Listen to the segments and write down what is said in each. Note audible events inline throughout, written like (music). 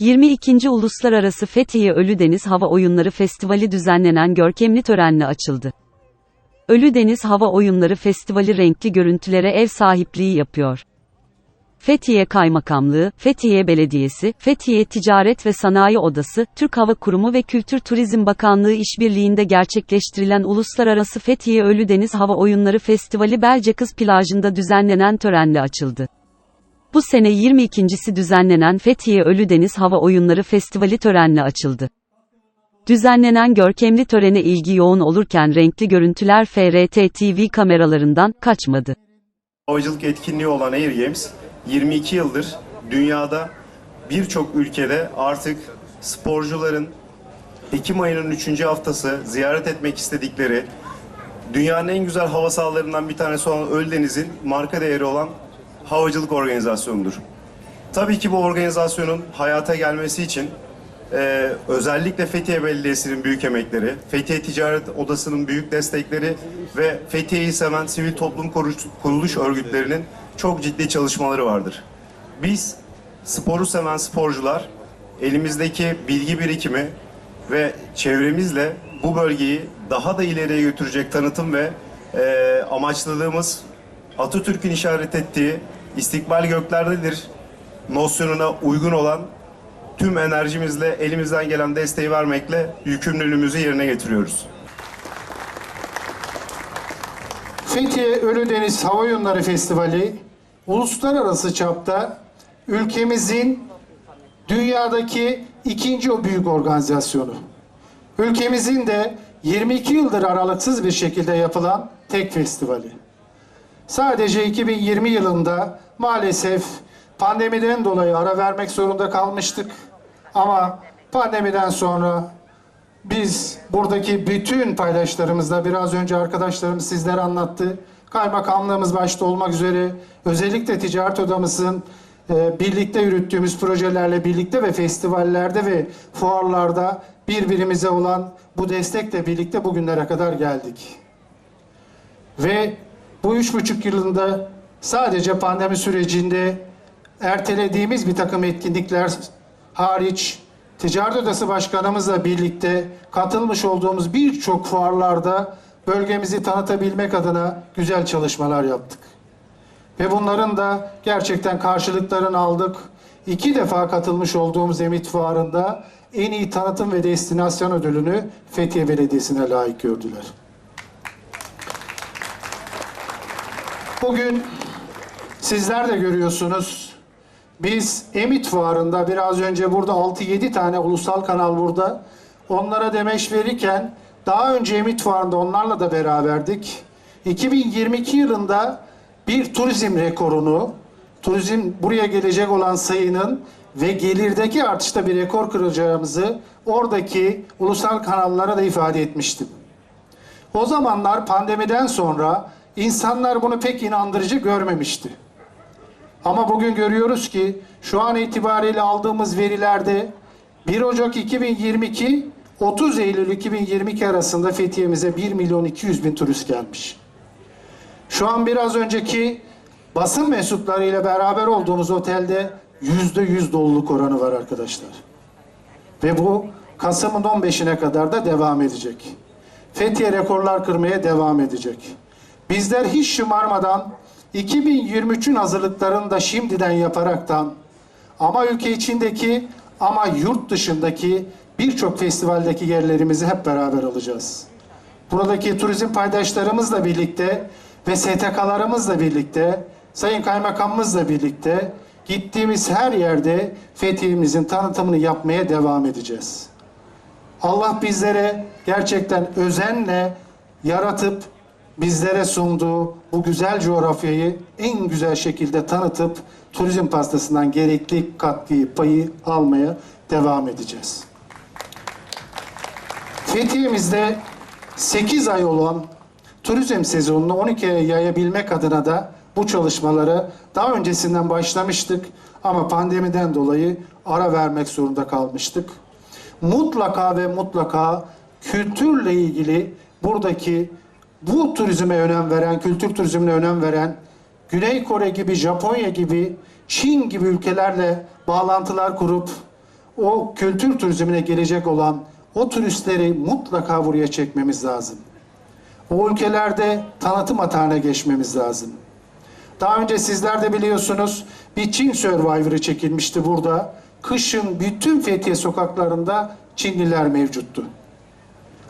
...22. Uluslararası Fethiye Ölüdeniz Hava Oyunları Festivali düzenlenen görkemli törenle açıldı. Ölüdeniz Hava Oyunları Festivali renkli görüntülere ev sahipliği yapıyor. Fethiye Kaymakamlığı, Fethiye Belediyesi, Fethiye Ticaret ve Sanayi Odası, Türk Hava Kurumu ve Kültür Turizm Bakanlığı işbirliğinde gerçekleştirilen Uluslararası Fethiye Ölüdeniz Hava Oyunları Festivali Belcekız plajında düzenlenen törenle açıldı. Bu sene 22.si düzenlenen Fethiye Ölüdeniz Hava Oyunları Festivali törenle açıldı. Düzenlenen görkemli törene ilgi yoğun olurken renkli görüntüler FRT TV kameralarından kaçmadı. Havacılık etkinliği olan Air Games 22 yıldır dünyada birçok ülkede artık sporcuların Ekim ayının 3. haftası ziyaret etmek istedikleri dünyanın en güzel hava sahalarından bir tanesi olan Ölüdeniz'in marka değeri olan havacılık organizasyonudur. Tabii ki bu organizasyonun hayata gelmesi için e, özellikle Fethiye Belediyesi'nin büyük emekleri, Fethiye Ticaret Odası'nın büyük destekleri ve Fethiye'yi seven sivil toplum kuruluş örgütlerinin çok ciddi çalışmaları vardır. Biz sporu seven sporcular elimizdeki bilgi birikimi ve çevremizle bu bölgeyi daha da ileriye götürecek tanıtım ve e, amaçladığımız Atatürk'ün işaret ettiği istikbal göklerdedir nosyonuna uygun olan tüm enerjimizle elimizden gelen desteği vermekle yükümlülüğümüzü yerine getiriyoruz. Fethiye Ölüdeniz Hava Oyunları Festivali uluslararası çapta ülkemizin dünyadaki ikinci o büyük organizasyonu. Ülkemizin de 22 yıldır aralıksız bir şekilde yapılan tek festivali. Sadece 2020 yılında maalesef pandemiden dolayı ara vermek zorunda kalmıştık. Ama pandemiden sonra biz buradaki bütün paydaşlarımızla biraz önce arkadaşlarımız sizlere anlattı. Kaymakamlığımız başta olmak üzere özellikle ticaret odamızın e, birlikte yürüttüğümüz projelerle birlikte ve festivallerde ve fuarlarda birbirimize olan bu destekle birlikte bugünlere kadar geldik. Ve bu üç buçuk yılında sadece pandemi sürecinde ertelediğimiz bir takım etkinlikler hariç Ticaret Odası Başkanımızla birlikte katılmış olduğumuz birçok fuarlarda bölgemizi tanıtabilmek adına güzel çalışmalar yaptık. Ve bunların da gerçekten karşılıklarını aldık. İki defa katılmış olduğumuz Emit Fuarı'nda en iyi tanıtım ve destinasyon ödülünü Fethiye Belediyesi'ne layık gördüler. Bugün sizler de görüyorsunuz. Biz Emit Fuarı'nda biraz önce burada 6-7 tane ulusal kanal burada. Onlara demeç verirken daha önce Emit Fuarı'nda onlarla da beraberdik. 2022 yılında bir turizm rekorunu, turizm buraya gelecek olan sayının ve gelirdeki artışta bir rekor kıracağımızı oradaki ulusal kanallara da ifade etmiştim. O zamanlar pandemiden sonra insanlar bunu pek inandırıcı görmemişti. Ama bugün görüyoruz ki şu an itibariyle aldığımız verilerde 1 Ocak 2022 30 Eylül 2022 arasında Fethiye'mize 1 milyon 200 bin turist gelmiş. Şu an biraz önceki basın mensuplarıyla beraber olduğumuz otelde yüzde yüz doluluk oranı var arkadaşlar. Ve bu Kasım'ın 15'ine kadar da devam edecek. Fethiye rekorlar kırmaya devam edecek. Bizler hiç şımarmadan 2023'ün hazırlıklarını da şimdiden yaparaktan ama ülke içindeki ama yurt dışındaki birçok festivaldeki yerlerimizi hep beraber alacağız. Buradaki turizm paydaşlarımızla birlikte ve STK'larımızla birlikte, Sayın Kaymakamımızla birlikte gittiğimiz her yerde Fethiye'mizin tanıtımını yapmaya devam edeceğiz. Allah bizlere gerçekten özenle yaratıp bizlere sunduğu bu güzel coğrafyayı en güzel şekilde tanıtıp turizm pastasından gerekli katkıyı, payı almaya devam edeceğiz. Fethiye'mizde 8 ay olan turizm sezonunu 12 aya yayabilmek adına da bu çalışmaları daha öncesinden başlamıştık ama pandemiden dolayı ara vermek zorunda kalmıştık. Mutlaka ve mutlaka kültürle ilgili buradaki bu turizme önem veren, kültür turizmine önem veren, Güney Kore gibi, Japonya gibi, Çin gibi ülkelerle bağlantılar kurup o kültür turizmine gelecek olan o turistleri mutlaka buraya çekmemiz lazım. O ülkelerde tanıtım atağına geçmemiz lazım. Daha önce sizler de biliyorsunuz bir Çin Survivor'ı çekilmişti burada. Kışın bütün Fethiye sokaklarında Çinliler mevcuttu.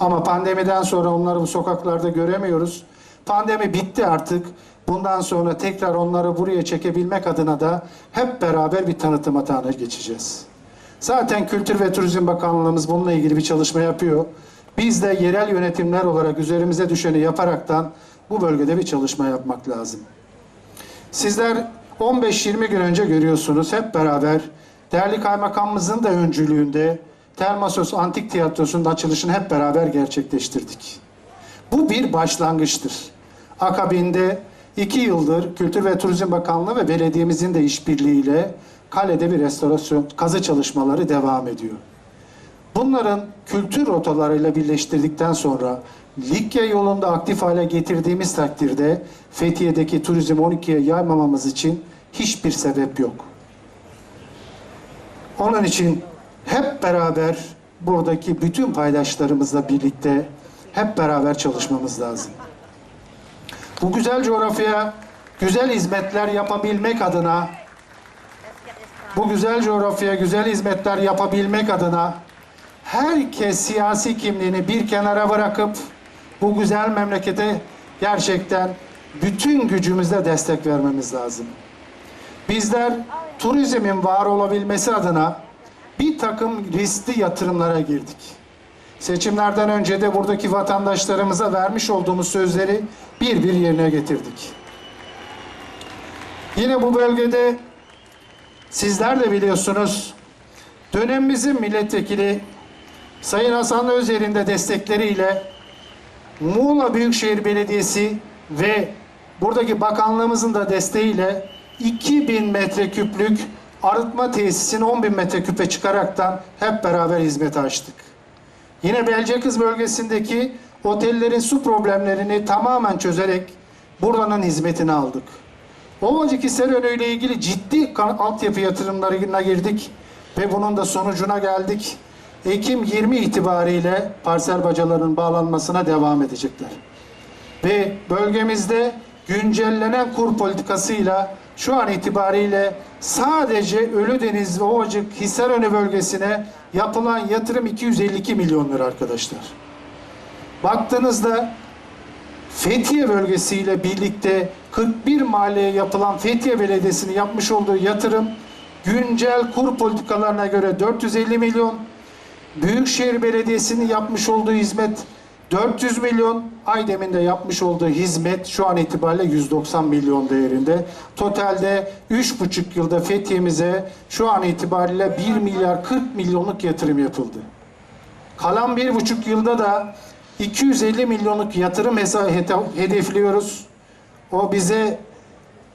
Ama pandemiden sonra onları bu sokaklarda göremiyoruz. Pandemi bitti artık. Bundan sonra tekrar onları buraya çekebilmek adına da hep beraber bir tanıtım atağına geçeceğiz. Zaten Kültür ve Turizm Bakanlığımız bununla ilgili bir çalışma yapıyor. Biz de yerel yönetimler olarak üzerimize düşeni yaparaktan bu bölgede bir çalışma yapmak lazım. Sizler 15-20 gün önce görüyorsunuz hep beraber değerli kaymakamımızın da öncülüğünde Termasos Antik Tiyatrosu'nun açılışını hep beraber gerçekleştirdik. Bu bir başlangıçtır. Akabinde iki yıldır Kültür ve Turizm Bakanlığı ve belediyemizin de işbirliğiyle kalede bir restorasyon kazı çalışmaları devam ediyor. Bunların kültür rotalarıyla birleştirdikten sonra Likya yolunda aktif hale getirdiğimiz takdirde Fethiye'deki turizm 12'ye yaymamamız için hiçbir sebep yok. Onun için hep beraber buradaki bütün paydaşlarımızla birlikte hep beraber çalışmamız lazım. Bu güzel coğrafyaya güzel hizmetler yapabilmek adına bu güzel coğrafyaya güzel hizmetler yapabilmek adına herkes siyasi kimliğini bir kenara bırakıp bu güzel memlekete gerçekten bütün gücümüzle destek vermemiz lazım. Bizler turizmin var olabilmesi adına bir takım riskli yatırımlara girdik. Seçimlerden önce de buradaki vatandaşlarımıza vermiş olduğumuz sözleri bir bir yerine getirdik. Yine bu bölgede sizler de biliyorsunuz dönemimizin milletvekili Sayın Hasan Özer'in de destekleriyle Muğla Büyükşehir Belediyesi ve buradaki bakanlığımızın da desteğiyle 2000 metreküplük arıtma tesisini 10 bin metreküpe çıkaraktan hep beraber hizmete açtık. Yine Belcekız bölgesindeki otellerin su problemlerini tamamen çözerek buranın hizmetini aldık. Ovacık Hisarönü ile ilgili ciddi altyapı yatırımlarına girdik ve bunun da sonucuna geldik. Ekim 20 itibariyle parsel bacalarının bağlanmasına devam edecekler. Ve bölgemizde güncellenen kur politikasıyla şu an itibariyle sadece Ölüdeniz ve Ovacık Hisarönü bölgesine yapılan yatırım 252 milyon lira arkadaşlar. Baktığınızda Fethiye bölgesiyle birlikte 41 mahalleye yapılan Fethiye Belediyesi'nin yapmış olduğu yatırım güncel kur politikalarına göre 450 milyon, Büyükşehir Belediyesi'nin yapmış olduğu hizmet 400 milyon, Aydem'in de yapmış olduğu hizmet şu an itibariyle 190 milyon değerinde. Totalde 3,5 yılda Fethiye'mize şu an itibariyle 1 milyar 40 milyonluk yatırım yapıldı. Kalan bir buçuk yılda da 250 milyonluk yatırım hedefliyoruz. O bize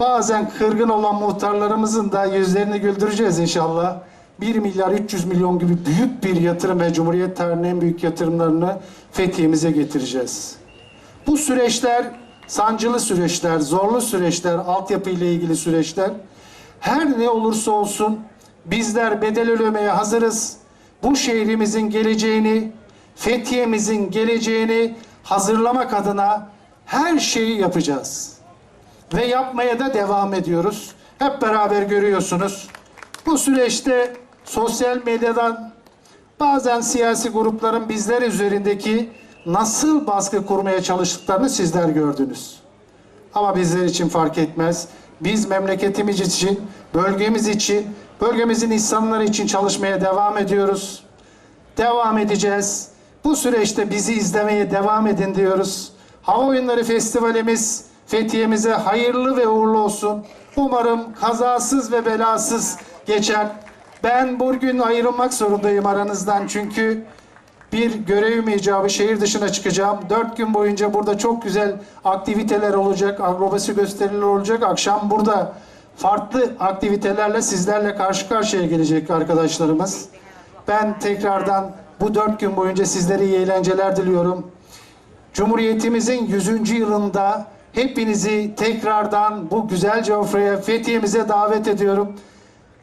bazen kırgın olan muhtarlarımızın da yüzlerini güldüreceğiz inşallah. 1 milyar 300 milyon gibi büyük bir yatırım ve Cumhuriyet tarihinin en büyük yatırımlarını Fethiye'mize getireceğiz. Bu süreçler sancılı süreçler, zorlu süreçler, altyapı ile ilgili süreçler. Her ne olursa olsun bizler bedel ödemeye hazırız. Bu şehrimizin geleceğini, Fethiye'mizin geleceğini hazırlamak adına her şeyi yapacağız. Ve yapmaya da devam ediyoruz. Hep beraber görüyorsunuz. Bu süreçte sosyal medyadan bazen siyasi grupların bizler üzerindeki nasıl baskı kurmaya çalıştıklarını sizler gördünüz. Ama bizler için fark etmez. Biz memleketimiz için, bölgemiz için, bölgemizin insanları için çalışmaya devam ediyoruz. Devam edeceğiz. Bu süreçte bizi izlemeye devam edin diyoruz. Hava Oyunları Festivalimiz Fethiye'mize hayırlı ve uğurlu olsun. Umarım kazasız ve belasız geçer. Ben bugün ayrılmak zorundayım aranızdan çünkü bir görevim icabı şehir dışına çıkacağım. Dört gün boyunca burada çok güzel aktiviteler olacak, akrobasi gösteriler olacak. Akşam burada farklı aktivitelerle sizlerle karşı karşıya gelecek arkadaşlarımız. Ben tekrardan bu dört gün boyunca sizlere iyi eğlenceler diliyorum. Cumhuriyetimizin 100. yılında hepinizi tekrardan bu güzel coğrafyaya Fethiye'mize davet ediyorum.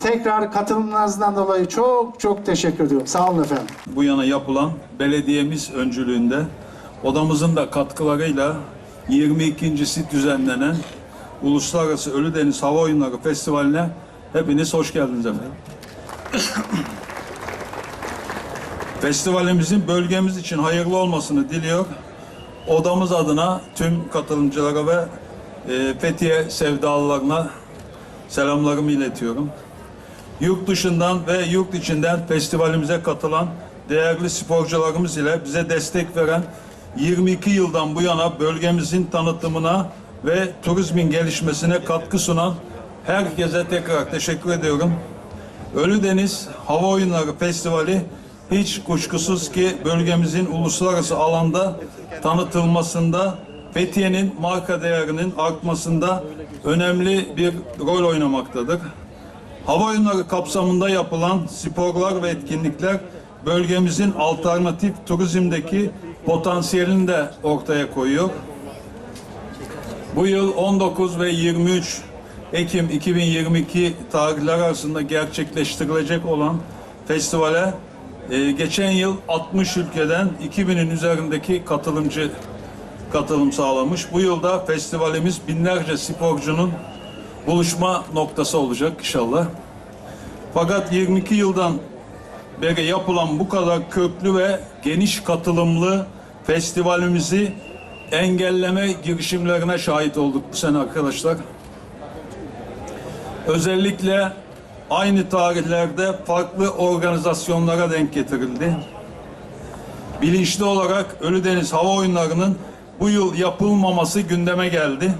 Tekrar katılımlarınızdan dolayı çok çok teşekkür ediyorum. Sağ olun efendim. bu yana yapılan belediyemiz öncülüğünde odamızın da katkılarıyla 22.si düzenlenen Uluslararası Ölüdeniz Hava Oyunları Festivali'ne hepiniz hoş geldiniz efendim. (coughs) Festivalimizin bölgemiz için hayırlı olmasını diliyor. Odamız adına tüm katılımcılara ve e, Fethiye sevdalılarına selamlarımı iletiyorum. Yurt dışından ve yurt içinden festivalimize katılan değerli sporcularımız ile bize destek veren 22 yıldan bu yana bölgemizin tanıtımına ve turizmin gelişmesine katkı sunan herkese tekrar teşekkür ediyorum. Ölüdeniz Hava Oyunları Festivali hiç kuşkusuz ki bölgemizin uluslararası alanda tanıtılmasında Fethiye'nin marka değerinin artmasında önemli bir rol oynamaktadır. Hava oyunları kapsamında yapılan sporlar ve etkinlikler bölgemizin alternatif turizmdeki potansiyelini de ortaya koyuyor. Bu yıl 19 ve 23 Ekim 2022 tarihleri arasında gerçekleştirilecek olan festivale e, geçen yıl 60 ülkeden 2000'in üzerindeki katılımcı katılım sağlamış. Bu yılda festivalimiz binlerce sporcunun buluşma noktası olacak inşallah. Fakat 22 yıldan beri yapılan bu kadar köklü ve geniş katılımlı festivalimizi engelleme girişimlerine şahit olduk bu sene arkadaşlar. Özellikle aynı tarihlerde farklı organizasyonlara denk getirildi. Bilinçli olarak Ölüdeniz Hava Oyunları'nın bu yıl yapılmaması gündeme geldi.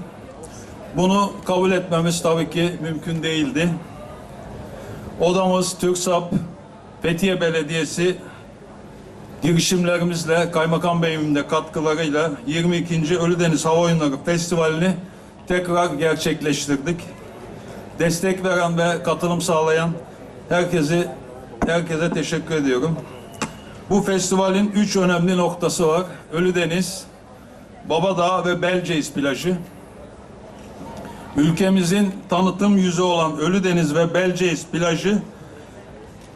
Bunu kabul etmemiz tabii ki mümkün değildi. Odamız, TÜRKSAP, Fethiye Belediyesi girişimlerimizle, Kaymakam Bey'imin de katkılarıyla 22. Ölüdeniz Hava Oyunları Festivali'ni tekrar gerçekleştirdik. Destek veren ve katılım sağlayan herkesi herkese teşekkür ediyorum. Bu festivalin üç önemli noktası var. Ölüdeniz, Babadağ ve Belceis plajı. Ülkemizin tanıtım yüzü olan Ölüdeniz ve Belceis plajı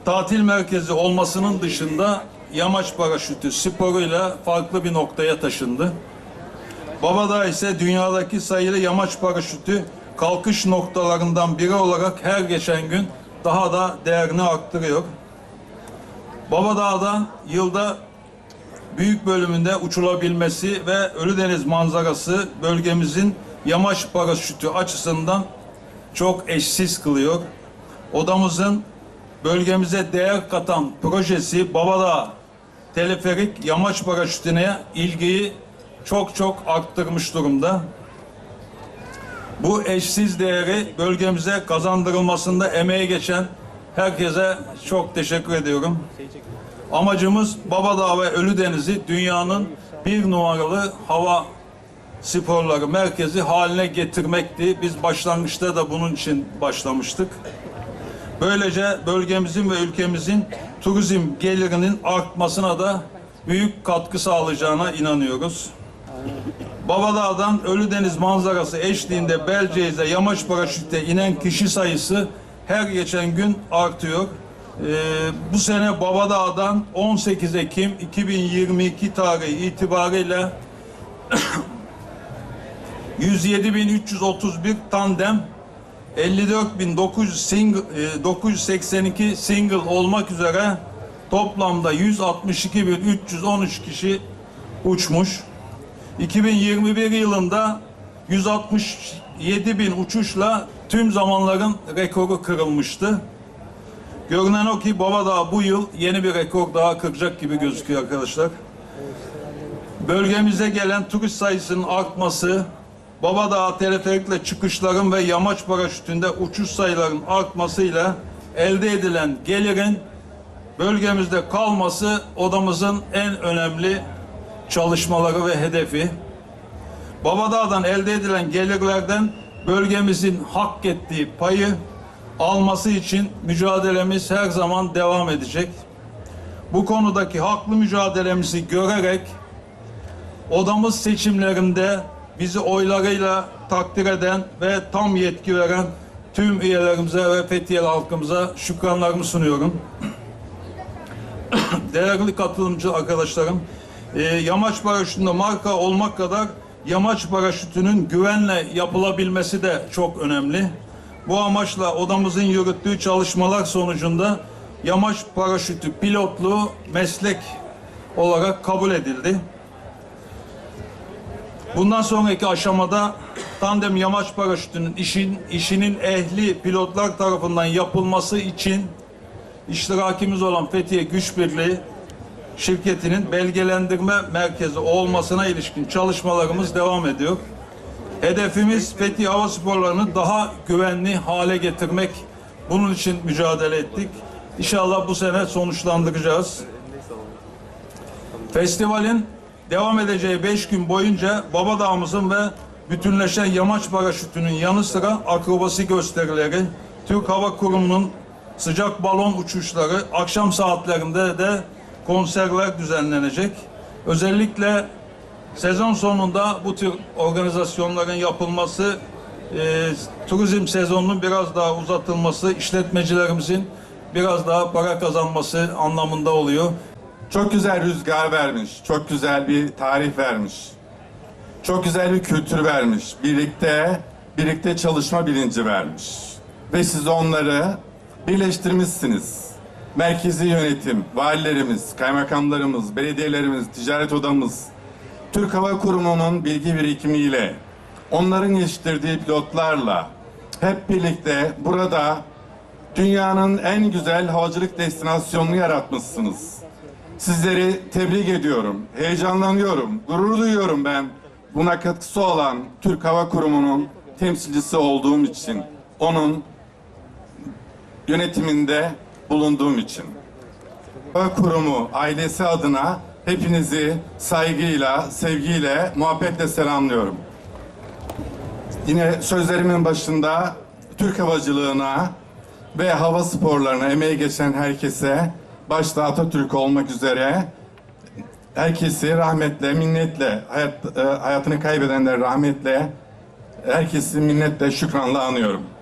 tatil merkezi olmasının dışında yamaç paraşütü sporuyla farklı bir noktaya taşındı. Babadağ ise dünyadaki sayılı yamaç paraşütü kalkış noktalarından biri olarak her geçen gün daha da değerini arttırıyor. Babadağ'dan yılda büyük bölümünde uçulabilmesi ve Ölüdeniz manzarası bölgemizin yamaç paraşütü açısından çok eşsiz kılıyor. Odamızın bölgemize değer katan projesi Babadağ teleferik yamaç paraşütüne ilgiyi çok çok arttırmış durumda. Bu eşsiz değeri bölgemize kazandırılmasında emeği geçen herkese çok teşekkür ediyorum. Amacımız Babadağ ve Ölüdeniz'i dünyanın bir numaralı hava sporları merkezi haline getirmekti. Biz başlangıçta da bunun için başlamıştık. Böylece bölgemizin ve ülkemizin turizm gelirinin artmasına da büyük katkı sağlayacağına inanıyoruz. Babadağ'dan Ölüdeniz manzarası eşliğinde Belceiz'e yamaç paraşütle inen kişi sayısı her geçen gün artıyor. Ee, bu sene Babadağ'dan 18 Ekim 2022 tarihi itibariyle 107.331 tandem 54.900 single, e, 982 single olmak üzere toplamda 162.313 kişi uçmuş. 2021 yılında 167 bin uçuşla tüm zamanların rekoru kırılmıştı. Görünen o ki Babadağ bu yıl yeni bir rekor daha kıracak gibi gözüküyor arkadaşlar. Bölgemize gelen turist sayısının artması, Babadağ teleferikle çıkışların ve yamaç paraşütünde uçuş sayılarının artmasıyla elde edilen gelirin bölgemizde kalması odamızın en önemli çalışmaları ve hedefi. Babadağ'dan elde edilen gelirlerden bölgemizin hak ettiği payı alması için mücadelemiz her zaman devam edecek. Bu konudaki haklı mücadelemizi görerek odamız seçimlerinde bizi oylarıyla takdir eden ve tam yetki veren tüm üyelerimize ve Fethiyeli halkımıza şükranlarımı sunuyorum. (coughs) Değerli katılımcı arkadaşlarım, e, yamaç paraşütünde marka olmak kadar yamaç paraşütünün güvenle yapılabilmesi de çok önemli. Bu amaçla odamızın yürüttüğü çalışmalar sonucunda yamaç paraşütü pilotluğu meslek olarak kabul edildi. Bundan sonraki aşamada tandem yamaç paraşütünün işin işinin ehli pilotlar tarafından yapılması için iştirakimiz olan Fethiye Güç Birliği şirketinin belgelendirme merkezi olmasına ilişkin çalışmalarımız devam ediyor. Hedefimiz Fethiye Hava Sporları'nı daha güvenli hale getirmek. Bunun için mücadele ettik. İnşallah bu sene sonuçlandıracağız. Festivalin devam edeceği beş gün boyunca Baba Dağımızın ve bütünleşen yamaç paraşütünün yanı sıra akrobasi gösterileri, Türk Hava Kurumu'nun sıcak balon uçuşları, akşam saatlerinde de konserler düzenlenecek. Özellikle sezon sonunda bu tür organizasyonların yapılması, e, turizm sezonunun biraz daha uzatılması, işletmecilerimizin biraz daha para kazanması anlamında oluyor. Çok güzel rüzgar vermiş, çok güzel bir tarih vermiş. Çok güzel bir kültür vermiş. Birlikte, birlikte çalışma bilinci vermiş. Ve siz onları birleştirmişsiniz. Merkezi yönetim, valilerimiz, kaymakamlarımız, belediyelerimiz, ticaret odamız, Türk Hava Kurumu'nun bilgi birikimiyle, onların yetiştirdiği pilotlarla hep birlikte burada dünyanın en güzel havacılık destinasyonunu yaratmışsınız. Sizleri tebrik ediyorum, heyecanlanıyorum, gurur duyuyorum ben buna katkısı olan Türk Hava Kurumu'nun temsilcisi olduğum için, onun yönetiminde bulunduğum için. Hava Kurumu ailesi adına hepinizi saygıyla, sevgiyle, muhabbetle selamlıyorum. Yine sözlerimin başında Türk havacılığına ve hava sporlarına emeği geçen herkese, başta Atatürk olmak üzere herkesi rahmetle, minnetle, hayat, e, hayatını kaybedenler rahmetle, herkesi minnetle, şükranla anıyorum.